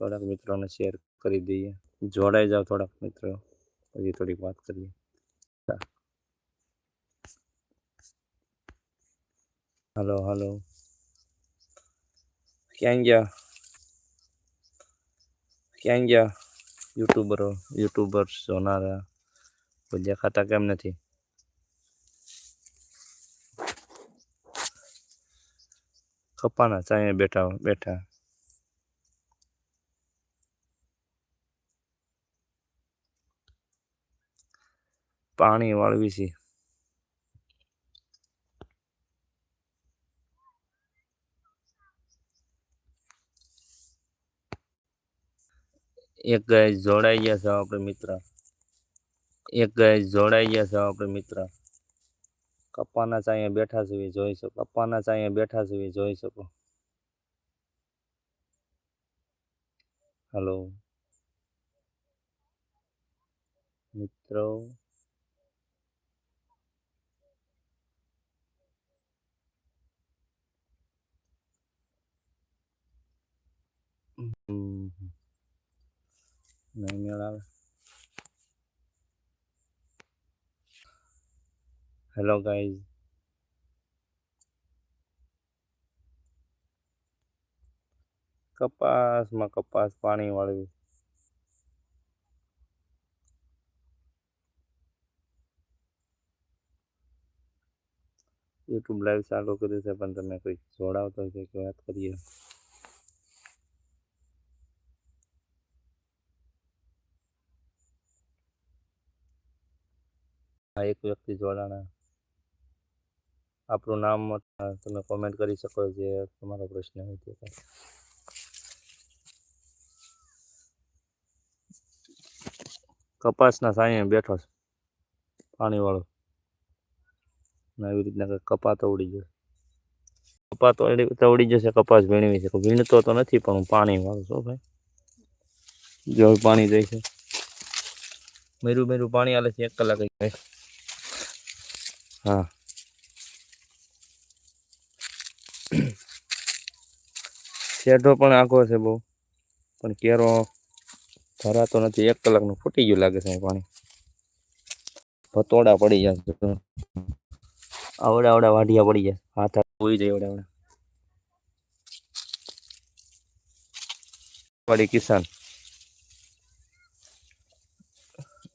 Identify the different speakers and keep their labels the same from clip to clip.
Speaker 1: થોડાક મિત્રોને શેર કરી દઈએ. જોડાઈ જાઓ થોડાક મિત્રો. પછી થોડીક વાત કરીએ. હલો હલો ક્યાં ગયા? ક્યાં ગયા? યુટ્યુબરો યુટ્યુબર્સ જોનારા. બધા ખાતા કેમ નથી? કપાના ચાએ બેઠા બેઠા. પાણી વાળવી છે. એક ગાય જોડાઈ ગયા છે આપણે મિત્ર. એક ગાય જોડાઈ ગયા છે આપણે મિત્ર. કપ્પાના ચાયા બેઠા છે જોઈ શકો. કપ્પાના ચાયા બેઠા છે જોઈ શકો. હલો મિત્રો. નહીં મેળ આવે હેલો ગાઈઝ કપાસમાં કપાસ પાણી વાળવી યુટ્યુબ લાઈવ ચાલુ કર્યું છે, પણ તમે કોઈ જોડાવતો છે કે વાત કરીએ. આ એક વ્યક્તિ જોડાણા આપણું નામ તમે કોમેન્ટ કરી શકો જે તમારો પ્રશ્ન હોય તે કપાસના સાંયે બેઠો છે, પાણીવાળો. આવી રીતના કપા તવડી જશે કપા તવડી જશે, કપાસ વીણવી છે. વીણતો તો નથી, પણ હું પાણી વાળું છું, ભાઈ. જો પાણી જાય છે. મેરું મેરું પાણી આલે છે એક કલાક હા. શેઢો પણ આખો છે બહુ. પણ કેરો ભરાતો નથી. એક કલાકનું ફૂટી ગયું લાગે છે પાણી. ભતોડા પડી જશે આવડા આવડા વાઢિયા પડી જાય હાથ હોઈ જાય આવડા આવડા. વાડી કિસાન.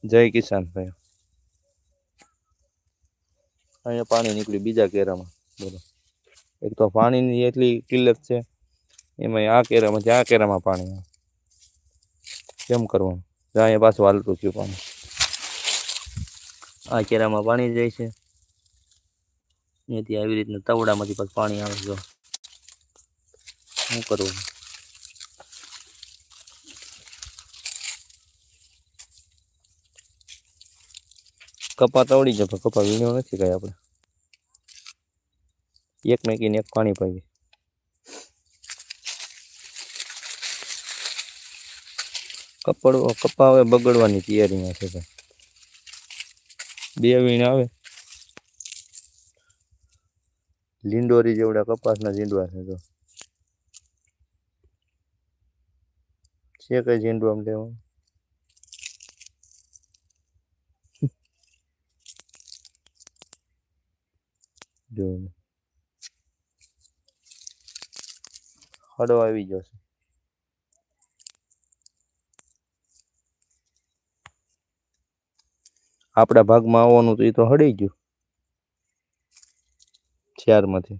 Speaker 1: જય કિસાન ભાઈ. અહીંયા પાણી નીકળ્યું બીજા કેરામાં. બોલો. એક તો પાણીની એટલી કિલ્લત છે એમાં આ કેરામાં આ કેરામાં પાણી કેમ કરવાનું? અહીંયા પાછું હાલતું થયું પાણી. આ કેરામાં પાણી જાય છે. અહીંયાથી આવી રીતના તવડામાંથી પાછું પાણી આવે જો. શું કરવું? કપા તવડી જાય કપા વીણ્યો નથી કઈ આપણે. એક મેકીને એક પાણી પાઈએ. કપડ, કપા હવે બગડવાની તૈયારીમાં છે બે વીણ આવે. લીંડોરી જેવડા કપાસના ઝીંડવા છે જો છે કઈ ઝીંડવા આમ લેવાનું જો હડો આવી જશે. આપણા ભાગમાં આવવાનું તો એ તો હળી ગયું. ચારમાંથી.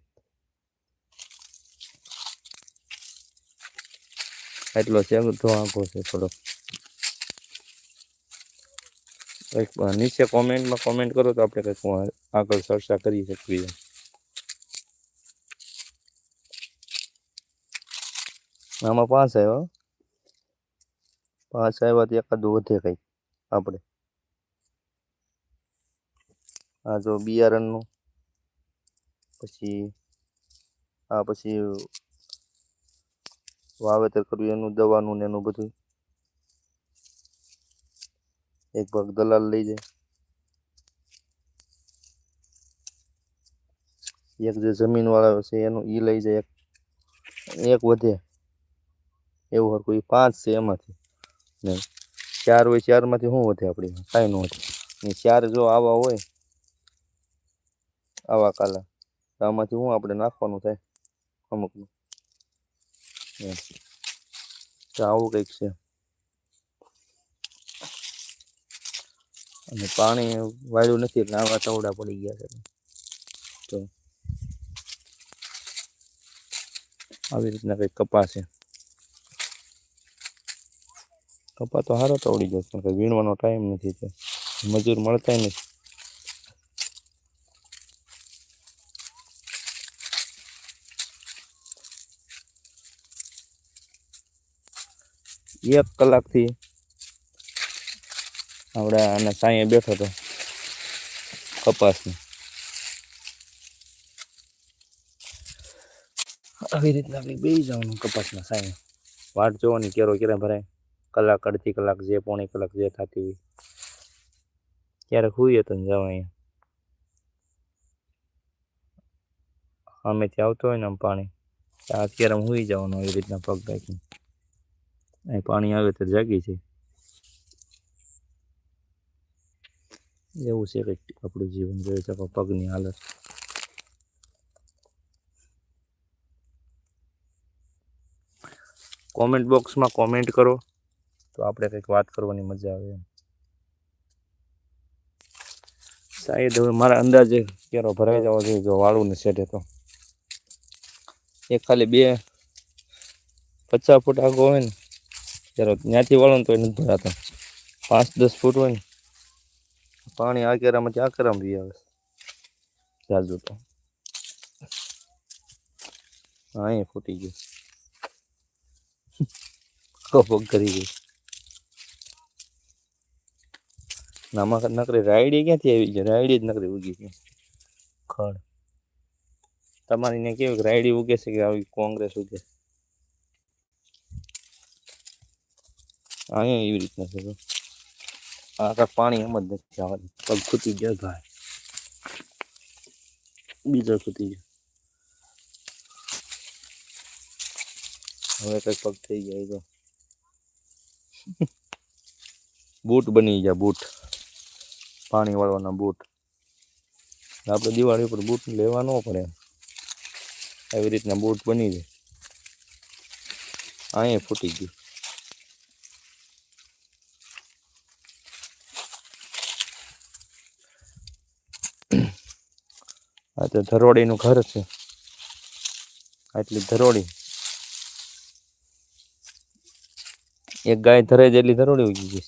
Speaker 1: એટલો છે તો આંકો છે થોડો નીચે કોમેન્ટમાં કોમેન્ટ કરો તો આપણે કંઈક આગળ ચર્ચા કરી શકીએ. આમાં પાંચ આવ્યા. પાંચ આવ્યા તો એકાદું વધે કંઈક આપણે. આ જો બિયારણનું, પછી આ પછી વાવેતર કર્યું, એનું દવાનું ને એનું બધું. એક ભાગ દલાલ લઈ જાય. એક જે જમીન વાળા છે એનું ઈ લઈ જાય. એક વધે. એવું હરખું એ પાંચ છે એમાંથી. ને ચાર હોય ચારમાંથી શું વધે આપણી? કાંઈ ન વધે. ને ચાર જો આવા હોય, આવા કાલા, તો આમાંથી શું આપણે નાખવાનું થાય? અમુકનું. તો આવું કંઈક છે. અને પાણી વાળ્યું નથી એટલે આવા ચવડા પડી ગયા છે. તો આવી રીતના કંઈક કપાસ છે. કપા તો સારો તવડી જશે પણ વીણવાનો ટાઈમ નથી તે. મજૂર મળતા નથી એક કલાકથી આપણે આને સાંયે બેઠો હતો કપાસની. આવી રીતના આપણે બે જવાનું કપાસના સાંયે વાટ જોવાની કેરો કેરા ભરાય. કલાક, અડધી કલાક જે, પોણી કલાક જે થતી હોય. ક્યારેક હોઈએ તો જવા અહીંયા ત્યાં આવતો હોય ને આમ પાણી. અત્યારે હું હોઈ જવાનું એવી રીતના પગ રાખીને અહીં પાણી આવે તો જાગી છે એવું છે કંઈક આપણું જીવન, જોઈ શકો પગની હાલત. કોમેન્ટ બોક્સમાં કોમેન્ટ કરો. તો આપણે કંઈક વાત કરવાની મજા આવે શાયદ હવે મારા અંદાજે ક્યારો ભરાઈ જવો જોઈએ, જો વાળું ને સેટે તો. એક ખાલી બે પચાસ ફૂટ આગો હોય ને ત્યારે ત્યાંથી વાળો ને તો નથી ભરાતો. પાંચ દસ ફૂટ હોય ને, પાણી આ કેરામાંથી આ કેરામાં બી આવે. જાજુ તો. હા અહીં ફૂટી ગયું. કપક કરી ગઈ નામાં નકરી રાયડી ક્યાંથી આવી છે રાયડી જ નકરી ઉગી છે ખડ. તમારી ને કેવું કે રાયડી ઉગે છે કે આવી કોંગ્રેસ ઉગે? અહીંયા એવી રીતના છે આ કાંઈક પાણી એમ જ નથી આવવાનું પગ ખૂટી ગયો ભાઈ. બીજો ખૂટી ગયો. હવે કંઈક પગ થઈ ગયા એ તો. બૂટ બની ગયા બૂટ. પાણી વાળવાના બૂટ. આપણે દિવાળી ઉપર બૂટ લેવા ન પડે આવી રીતના બૂટ બની જાય. અહીંયા ફૂટી ગયું. આ તો ધરોડીનું ઘર છે. આટલી ધરોડી. એક ગાય ધરે જેટલી ધરોડી ઉગી ગઈ.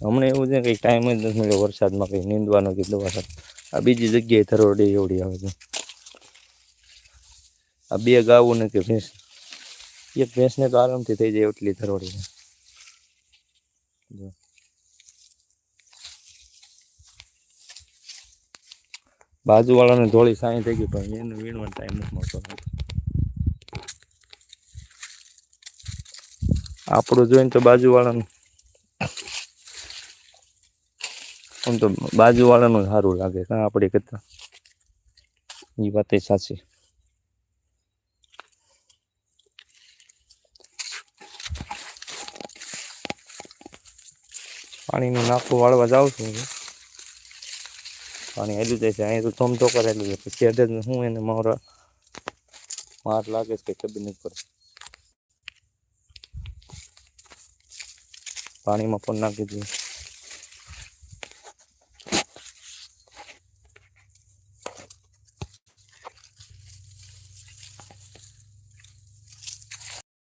Speaker 1: હમણાં એવું છે કંઈ ટાઈમ જ નથી મળ્યો વરસાદમાં કંઈ, નીંદવાનો કે દવા આ બીજી જગ્યાએ ધરોડી એવડી આવે છે. આ બે ગાવું ને કે ભેંસ. એક ભેંસને તો આરામથી થઈ જાય એટલી ધરોડી. છે. બાજુવાળાને ધોળી સાંઈ થઈ ગઈ, પણ એને વીણવાનો ટાઈમ નથી મળતો. આપણું જોઈને તો બાજુવાળાનું આમ તો બાજુવાળાનું સારું લાગે, કાં આપણે કરતા? એ વાત સાચી. પાણીનું નાખું વાળવા જાઉં છું. પાણી હેલું જાય છે, અહીંયા તો ધોમધો કરેલું છે. પછી અડે હું એને મારા માર લાગે છે ખબર નથી પડતી પાણીમાં પણ નાખી દઈએ.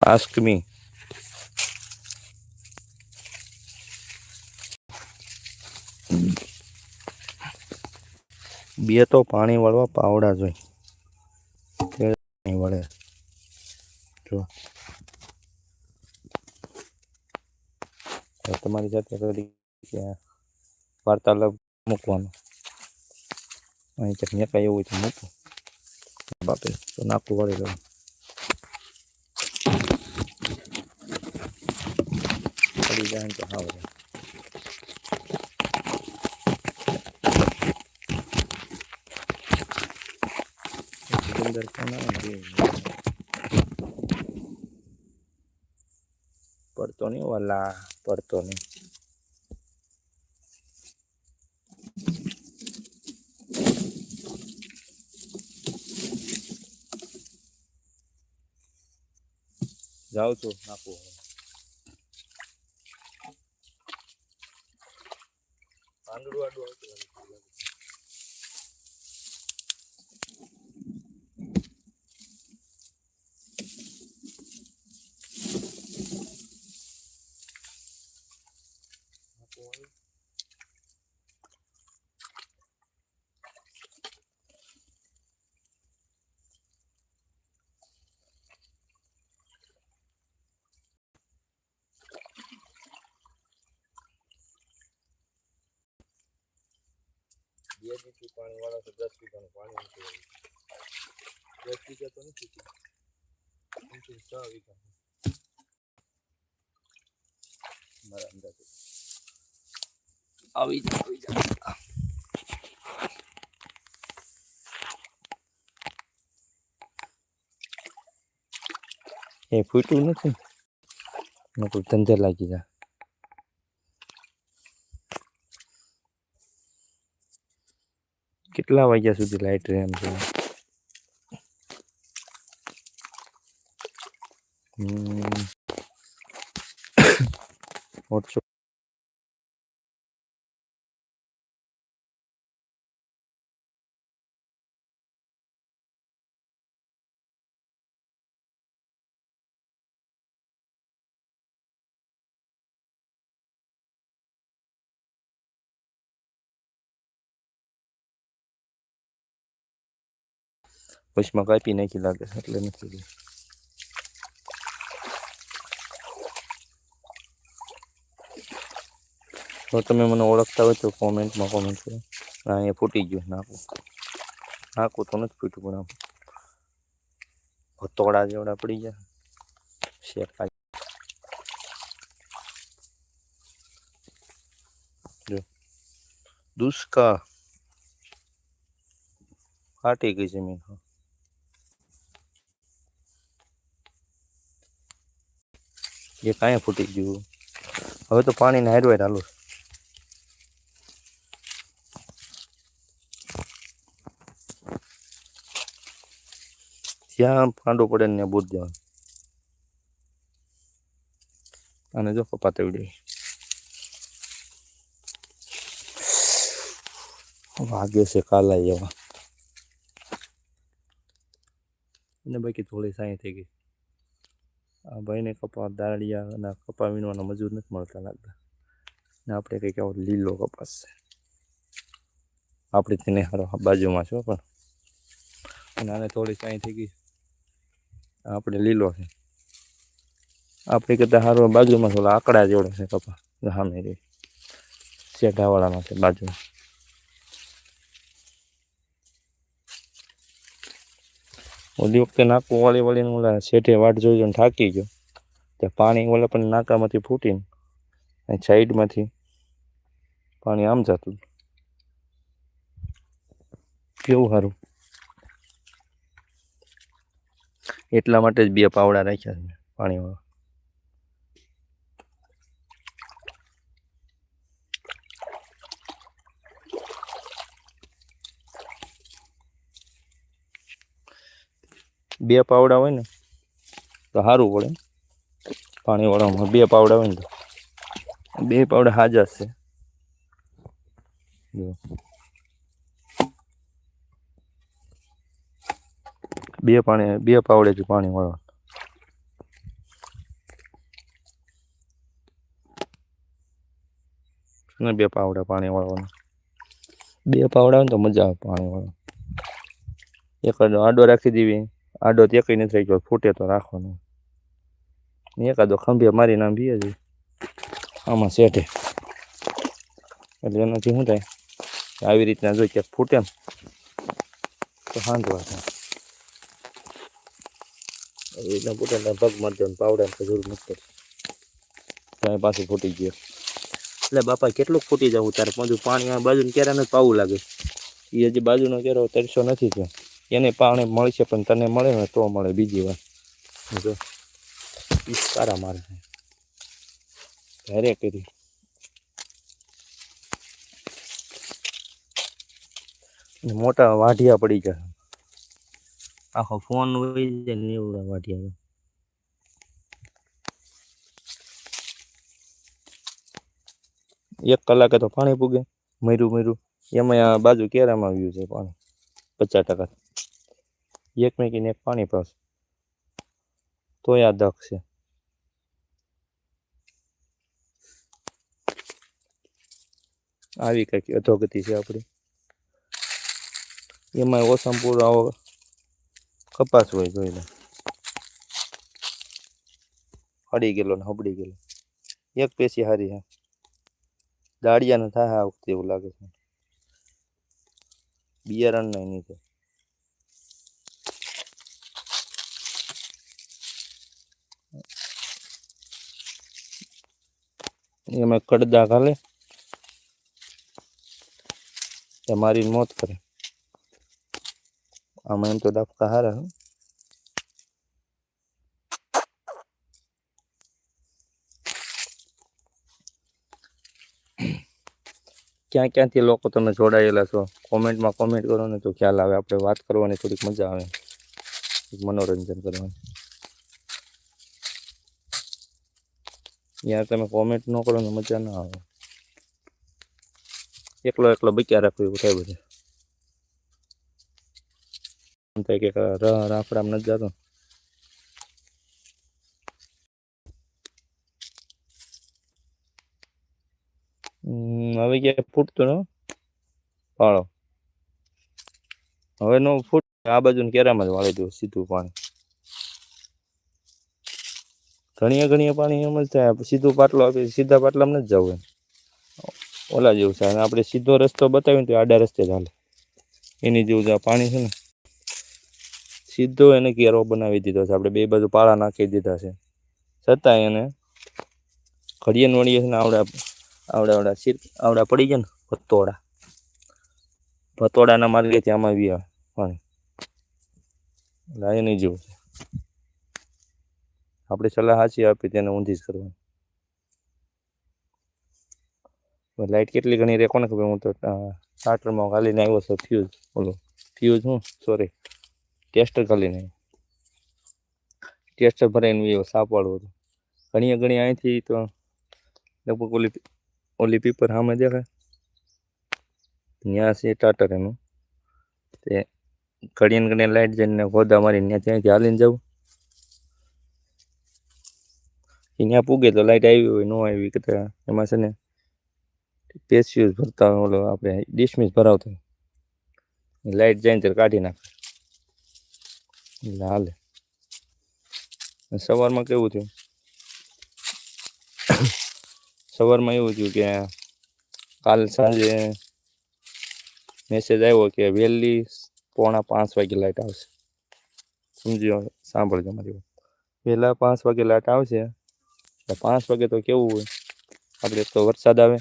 Speaker 1: Ask me. બે તો પાણી વળવા પાવડા જોઈ. વળે. જો. તમારી જાતે વાર્તાલાપ મૂકવાનો. અહીં ચકને મેકાય એવું હોય તો મૂકો. બાપે, તો નાખવું વળી જવું પડી જાય તો હાવ અંદર કોણ. પડતો નહીં વાલા પડતો નહીં જાઉં છું નાખું બે દીથી પાણી વાળો તો દસ વીઘાનું પાણી નથી આવ્યું દસ વીઘા તો નથી થયું. સમથિંગ છ વીઘા મારા અંદાજે આવી જા આવી જા એ ફૂટ્યું નથી ને કોઈ ધંધે લાગી જાય કેટલા વાગ્યા સુધી લાઈટ રહે એમ વચમાં કાપી નાખી લાગે છે એટલે નથી રહી. જો તમે મને ઓળખતા હોય તો કોમેન્ટમાં કોમેન્ટ કરો ના અહીંયા ફૂટી ગયું નાખું નાખું તો નથી ફૂટ્યું પણ આમ હતોડા જેવડા પડી ગયા શેકા જો દુષ્કાળ ફાટી ગઈ જમીન એ કાંઈ ફૂટી ગયું. હવે તો પાણીને હારવાય ચાલુ જ્યાં પાંડો પડે ને બુધ જવાનું. અને જો કપાત તેવડી વાગે છે કાલા એવા. અને બાકી થોડી સાંઈ થઈ ગઈ. આ ભાઈને કપા દાળિયા અને કપા વીણવાના મજૂર નથી મળતા લાગતા. ને આપણે કંઈક આવો લીલો કપાસ છે. આપણે તેને હારો બાજુમાં છો પણ અને આને થોડી સાઈ થઈ ગઈ. આપણે લીલો છે. આપણે કરતા હારો બાજુમાં થોડા આકડા જેવડો છે કપા. સામે રહી શેઢાવાળામાં છે બાજુમાં. ઓલી વખતે નાકું વાળી વાળીને ઓલા શેઠે વાટ જોઈ જોઈને થાકી ગયો. ત્યાં પાણી ઓલા પણ નાકામાંથી ફૂટીને સાઈડમાંથી પાણી આમ જતું કેવું સારું એટલા માટે જ બે પાવડા રાખ્યા છે પાણીવાળા. બે પાવડા હોય ને, તો સારું પડે પાણીવાળામાં બે પાવડા હોય ને તો. બે પાવડા હાજર છે. બે પાણી, બે પાવડેથી પાણી વાળવા ને બે પાવડા પાણી વાળવાના. બે પાવડા હોય તો મજા આવે પાણી વાળવા. એક આડો રાખી દેવી. આડો તે કઈ નથી રાખ્યો ફૂટે તો રાખવાનો. એકાદો ખંભે મારીને આમ બી જઈએ આમાં શેઠે એટલે એનાથી શું થાય? આવી રીતના જોઈ ક્યાંક ફૂટે તો હાંધવા થાય. એવી રીતના ફૂટે પગ ને પાવડે પાવડા જરૂર નથી ત્યાં પાછું ફૂટી ગયો એટલે બાપા કેટલું ફૂટી જવું? તારે પાછું પાણી આ બાજુ નથી પાવું લાગે. એ હજી બાજુનો કેરો તરસો નથી થયો. એને પાણી મળશે પણ તને મળે ને તો મળે. બીજી વાર. જો. સારા મારે છે. કરી. ને મોટા વાઢિયા પડી જાય આખો ફોન હોય જાય ને એવડા વાઢિયા એક કલાકે તો પાણી પૂગે. મર્યું મર્યું. એમાં આ બાજુ કેરામાં આવ્યું છે પાણી. પચાસ ટકા. એક મેકીને એક પાણી પાસ તો યાદ રાખશે. આવી કંઈક અધોગતિ છે આપણી. એમાં ઓસમપુર પૂરો આવો કપાસ હોય જોઈ લે હળી ગયેલો ને હબડી ગયેલો. એક પેશી હારી હા દાડિયાને થાય આ વખતે એવું લાગે છે. બિયારણ નહીં નહીં એમાં કડદા ઘાલે. મારી મોત કરે. આમાં એમ તો ડબકા હારા. ક્યાં ક્યાંથી લોકો તમે જોડાયેલા છો? કોમેન્ટમાં કોમેન્ટ કરો ને તો ખ્યાલ આવે. આપણે વાત કરવાની થોડીક મજા આવે. મનોરંજન કરવાની. યાર તમે કોમેન્ટ ન કરો ને મજા ના આવે. એકલો એકલો બક્યા રાખવું એવું થાય બધું. એમ થાય કે રાફડા રાફડામાં નથી જતો. હવે ક્યાંય ફૂટતું ન પાળો. હવે નો ફૂટ, આ બાજુ કેરામાં જ વાળી દઉં સીધું પાણી. ઘણીએ ઘણીએ પાણી એમ જ થાય. સીધું પાટલો આપી સીધા પાટલામાં જ જવું ઓલા જેવું છે. અને આપણે સીધો રસ્તો બતાવીને તો આડા રસ્તે ચાલે એની જેવું આ પાણી છે ને. સીધો એને કેરો બનાવી દીધો છે. આપણે બે બાજુ પાળા નાખી દીધા છે. છતાં એને ઘડીએ વળીએ છે ને આવડા આવડા આવડા સીર આવડા પડી ગયા ને ભતોડા. ભતોડાના માર્ગેથી આમાં વી આવે પાણી. એટલે એની જેવું છે. આપણે સલાહ સાચી આપી તેને ઊંધી જ કરવાની. લાઇટ કેટલી ઘણી રે કોને ખબર? હું તો સ્ટાર્ટરમાં ગાલીને આવ્યો છું ફ્યુઝ બોલો ફ્યુઝ હું? સોરી ટેસ્ટર ગાલીને ટેસ્ટર ભરાઈને આવ્યો સાપવાળું હતું. ઘણી ઘણી અહીંથી તો લગભગ ઓલી ઓલી પીપર સામે દેખાય. ત્યાં છે ટાટર એનું. તે ઘડીને ઘડીને લાઇટ જઈને ગોદા મારીને ત્યાં ત્યાંથી હાલીને જવું ત્યાં પૂગે તો લાઇટ આવી હોય, ન આવી કે એમાં છે ને પેસ્યુઝ ભરતા હોય, ઓલો આપણે ડિસમિસ ભરાવતો લાઇટ જાય ત્યારે કાઢી નાખે. હાલે. સવારમાં કેવું થયું? સવારમાં એવું થયું કે કાલ સાંજે મેસેજ આવ્યો કે વહેલી પોણા પાંચ વાગે લાઇટ આવશે. સમજ્યો? સાંભળજો મારી વાત. વહેલા પાંચ વાગે લાઇટ આવશે એટલે પાંચ વાગે તો કેવું હોય? આપણે તો વરસાદ આવે,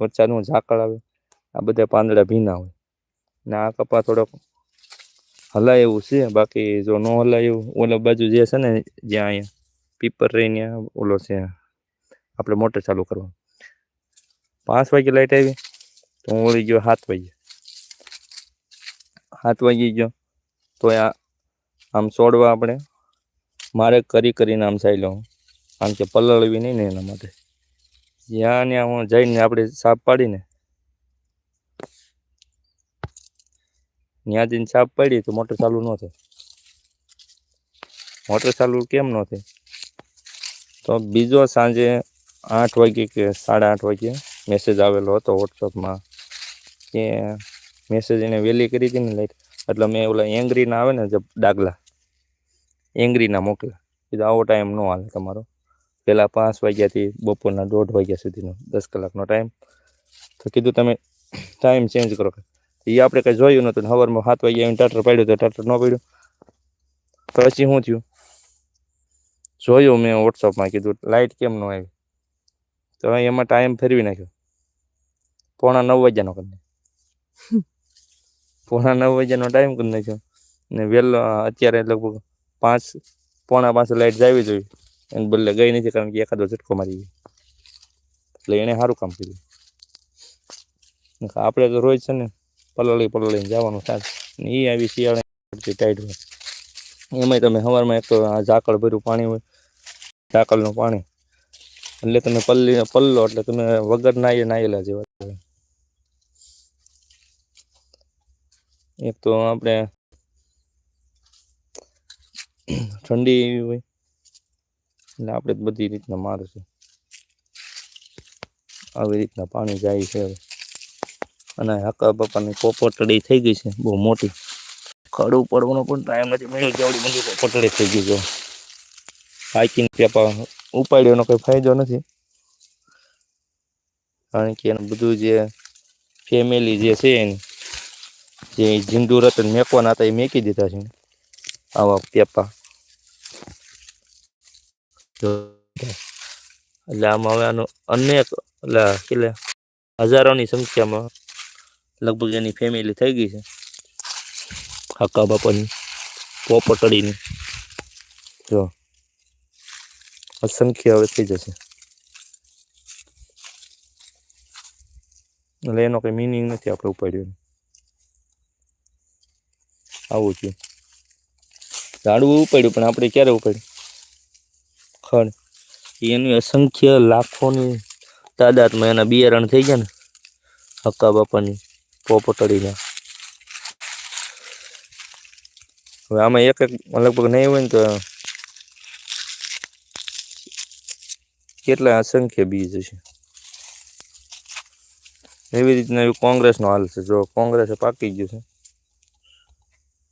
Speaker 1: વરસાદનું ઝાકળ આવે, આ બધા પાંદડા ભીના હોય. ને આ કપા થોડોક હલાય એવું છે, બાકી જો ન હલાય એવું, ઓલા બાજુ જે છે ને, જ્યાં અહીંયા પીપર રહીને ઓલો છે, આપણે મોટર ચાલુ કરવાનું. પાંચ વાગે લાઇટ આવી, તો હું વળી ગયો સાત વાગે. સાત વાગી ગયો, તો આ આમ છોડવા આપણે, મારે કરી કરીને આમ ચાલી લઉં આમ કે પલળવી નહીં ને એના માટે. જ્યાં ને હું જઈને આપણે સાપ પાડીને ત્યાં જઈને સાપ પાડી તો મોટર ચાલુ ન થાય. મોટર ચાલુ કેમ ન થાય? તો બીજો સાંજે આઠ વાગે કે સાડા આઠ વાગે મેસેજ આવેલો હતો વોટ્સઅપમાં કે મેસેજ એને વહેલી કરી હતી ને લાઈટ. એટલે મેં ઓલા એંગ્રીના આવે ને જે ડાગલા, એંગ્રીના મોકલ્યા કીધું આવો ટાઈમ ન હાલે તમારો. પહેલાં પાંચ વાગ્યાથી બપોરના દોઢ વાગ્યા સુધીનો દસ કલાકનો ટાઈમ તો કીધું તમે ટાઈમ ચેન્જ કરો એ આપણે કંઈ જોયું નહોતું સવારમાં સાત વાગ્યા આવીને ટાટર પાડ્યું તો ટાટર ન પડ્યું. તો પછી શું થયું? જોયું મેં વોટ્સઅપમાં કીધું લાઇટ કેમ ન આવી? તો એમાં ટાઈમ ફેરવી નાખ્યો. પોણા નવ વાગ્યાનો કરી પોણા નવ વાગ્યાનો ટાઈમ કરી નાખ્યો. ને વહેલો અત્યારે લગભગ પાંચ, પોણા પાંચ લાઇટ જાવી જોઈએ એને બદલે ગઈ નથી કારણ કે એકાદો ઝટકો મારી ગઈ એટલે એણે સારું કામ કર્યું. આપણે તો રોજ છે ને પલળી પલળીને જવાનું થાય. ને એ આવી શિયાળે ટાઈટ હોય. એમાંય તમે સવારમાં એક તો આ ઝાકળ ભર્યું પાણી હોય. ઝાકળનું પાણી. એટલે તમે પલ્લી, પલ્લો એટલે તમે વગર નાહીએ નાયેલા જેવા એક તો આપણે ઠંડી એવી હોય. એટલે આપણે બધી રીતના મારશું. આવી રીતના પાણી જાય છે અને હકા બાપાની પોપટડી થઈ ગઈ છે, બહુ મોટી. ખડું પડવાનો પણ ટાઈમ નથી મળ્યો કેવડી બધી પોપટડી થઈ ગઈ છે. હાઈકિંગ પેપા ઉપાડ્યોનો કોઈ ફાયદો નથી. કારણ કે એનું બધું જે ફેમિલી જે છે એની જે ઝીંડુ રતન મેકવાના હતા એ મેકી દીધા છે. આવા પેપા એટલે આમાં હવે આનો અનેક, એટલે કેટલે, હજારોની સંખ્યામાં લગભગ એની ફેમિલી થઈ ગઈ છે. કાકા બાપાની, પોપટડીની. જો અસંખ્ય હવે થઈ જશે. એટલે એનો કંઈ મિનિંગ નથી આપણે ઉપાડ્યો આવું થયું. ઝાડવું ઉપાડ્યું, પણ આપણે ક્યારે ઉપાડ્યું? ખડ. એની અસંખ્ય લાખોની તાદાદમાં એના બિયારણ થઈ ગયા ને, હક્કા બાપાની પોપટડીના હવે આમાં એક એક લગભગ નહીં હોય ને તો કેટલા અસંખ્ય બીજ છે એવી રીતના એવું કોંગ્રેસનો હાલ છે. જો કોંગ્રેસે પાકી ગયું છે.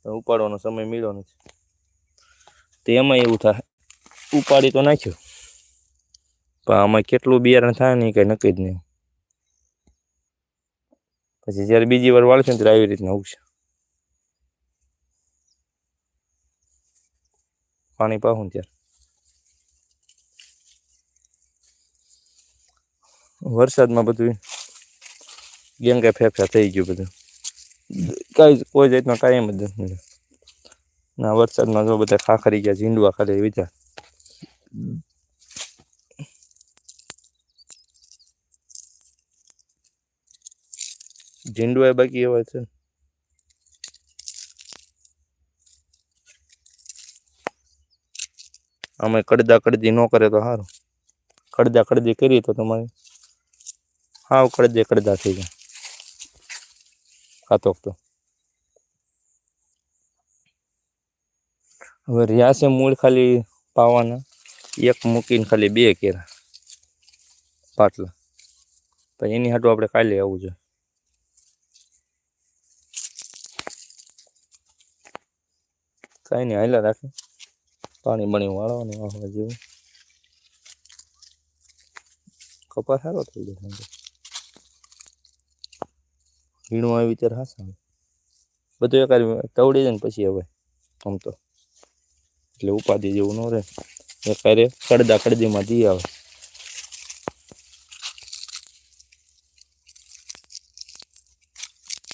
Speaker 1: ઉપાડવાનો સમય મળ્યો નથી. તો એમાં એવું થાય. ઉપાડી તો નાખ્યો. પણ આમાં કેટલું બિયારણ થાય ને કંઈ નક્કી જ નહીં. પછી જ્યારે બીજી વાર વાળશે ને ત્યારે આવી રીતના ઉગશે. પાણી પાહું ત્યારે. વરસાદમાં બધું ગેંગા ફેફસા થઈ ગયું બધું. કાંઈ કોઈ જાતનો કાયમ જ નથી ના, વરસાદમાં જો બધા ખાખરી ગયા, ઝીંડવા ખાલી વિચાર ઝીંડવા બાકી એવા છે. અમે કડદા કડદી ન કરે તો સારું કડદા કડદી કરીએ તો તમારે હાવ કડદે કડદા થઈ જાય. ખાતો તો હવે રહ્યા છે મૂળ ખાલી પાવાના. એક મૂકીને ખાલી બે કેરા. પાટલા. પછી એની હાટું આપણે કાલે આવવું જોઈએ કાંઈ નહીં, હાલ્યા રાખે. પાણી બણી વાળવાનું વાળવા જેવું. કપાસ સારો થઈ જાય ઝીણું આવી ત્યારે હાસા બધું એક તવડી જાય ને પછી હવે, આમ તો. એટલે ઉપાધિ જેવું ન રહે. એક કડદા કડદીમાં જઈ આવે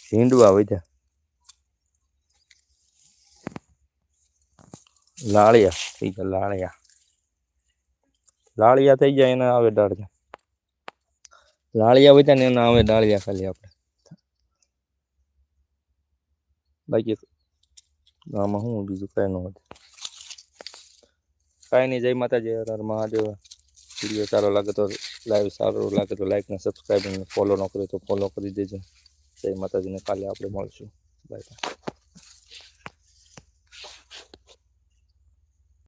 Speaker 1: ઝીંડવા વધ્યા લાળિયા, થઈ ગયા લાળિયા. લાળિયા થઈ જાય એના આવે ડાળિયા લાળિયા વધ્યા ને એના આવે ડાળિયા ખાલી આપણે. બાકી આમાં શું બીજું કઈ ન હોય. કાંઈ નહીં, જય માતાજી, હર મહાદેવ. વીડિયો સારો લાગે તો લાઈવ સારો લાગે તો લાઈક ને સબસ્ક્રાઈબ ફોલો ન કર્યો તો ફોલો કરી દેજો. જય માતાજીને કાલે આપણે મળશું. Bye bye